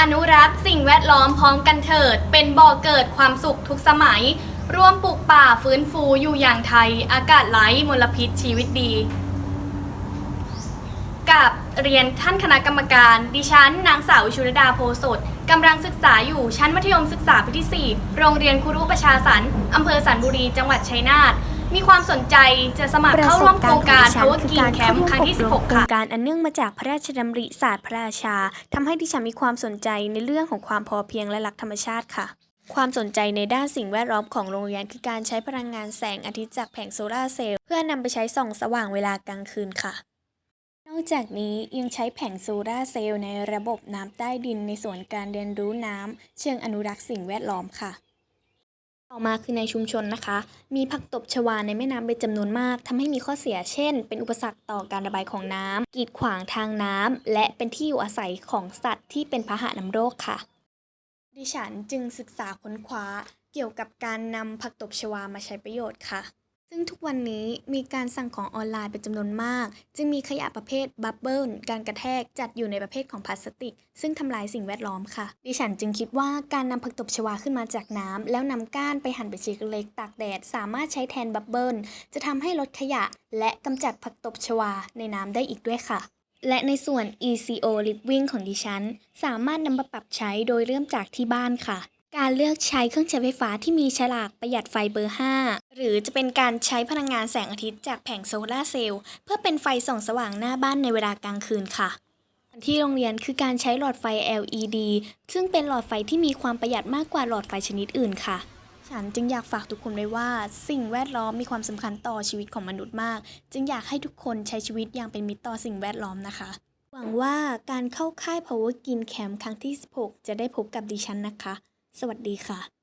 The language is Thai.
อนุรักษ์สิ่งแวดล้อมพร้อมกันเถิด เป็นบ่อเกิดความสุขทุกสมัย ร่วมปลูกป่าฟื้นฟูอยู่อย่างไทย อากาศไร้มลพิษชีวิตดี กับเรียนท่านคณะกรรมการ ดิฉันนางสาวชุรดาโพสดกำลังศึกษาอยู่ชั้นมัธยมศึกษาปีที่ 4 โรงเรียนครูรุประชาสรร์อำเภอสันบุรีจังหวัดชัยนาท มีความสนใจจะสมัครเข้าร่วมโครงการ Power Green Camp ครั้งที่ 16โครค่ะงการอันเนื่องมาจากพระราชดำริศาสตร์พระราชาทำให้ดิฉันมีความสนใจในเรื่องของความพอเพียงและรักธรรมชาติค่ะ ความสนใจในด้านสิ่งแวดล้อมของโรงเรียนคือการใช้พลังงานแสงอาทิตย์จากแผงโซลาร์เซลล์เพื่อนำไปใช้ส่องสว่างเวลากลางคืนค่ะนอกจากนี้ยังใช้แผงโซลาร์เซลล์ในระบบน้ำใต้ดินในส่วนการเรียนรู้น้ำ เชิงอนุรักษ์สิ่งแวดล้อมค่ะ ต่อมาคือในชุมชนนะคะ มีผักตบชวาในแม่น้ำเป็นจำนวนมากทำให้มีข้อเสียเช่น เป็นอุปสรรคต่อการระบายของน้ำกีดขวางทางน้ำและเป็นที่อยู่อาศัยของสัตว์ที่เป็นพาหะนำโรคค่ะ ดิฉันจึงศึกษาค้นคว้าเกี่ยวกับการนำผักตบชวามาใช้ประโยชน์ค่ะ ซึ่งทุกวันนี้มีการสั่งของออนไลน์เป็นจำนวนมาก จึงมีขยะประเภทบับเบิลการกระแทกจัดอยู่ในประเภทของพลาสติก ซึ่งทำลายสิ่งแวดล้อมค่ะ ดิฉันจึงคิดว่าการนำผักตบชวาขึ้นมาจากน้ำแล้วนำก้านไปหั่นเป็นชิ้นเล็กตากแดด สามารถใช้แทนบับเบิลจะทำให้ลดขยะ และกำจัดผักตบชวาในน้ำได้อีกด้วยค่ะและในส่วน ECO Living ของดิฉัน สามารถนำมาปรับใช้โดยเริ่มจากที่บ้านค่ะ การเลือกใช้เครื่องใช้ไฟฟ้าที่มีฉลากประหยัดไฟเบอร์ 5 หรือจะเป็นการใช้พลังงานแสงอาทิตย์จากแผงโซลาร์เซลล์เพื่อเป็นไฟส่องสว่างหน้าบ้านในเวลากลางคืนค่ะ ที่โรงเรียนคือการใช้หลอดไฟ LED ซึ่งเป็นหลอดไฟที่มีความประหยัดมากกว่าหลอดไฟชนิดอื่นค่ะ ฉันจึงอยากฝากทุกคนไว้ว่า สิ่งแวดล้อมมีความสำคัญต่อชีวิตของมนุษย์มาก จึงอยากให้ทุกคนใช้ชีวิตอย่างเป็นมิตรต่อสิ่งแวดล้อมนะคะ หวังว่าการเข้าค่าย Power Green Camp ครั้งที่ 16 จะได้พบกับดิฉันนะคะ สวัสดีค่ะ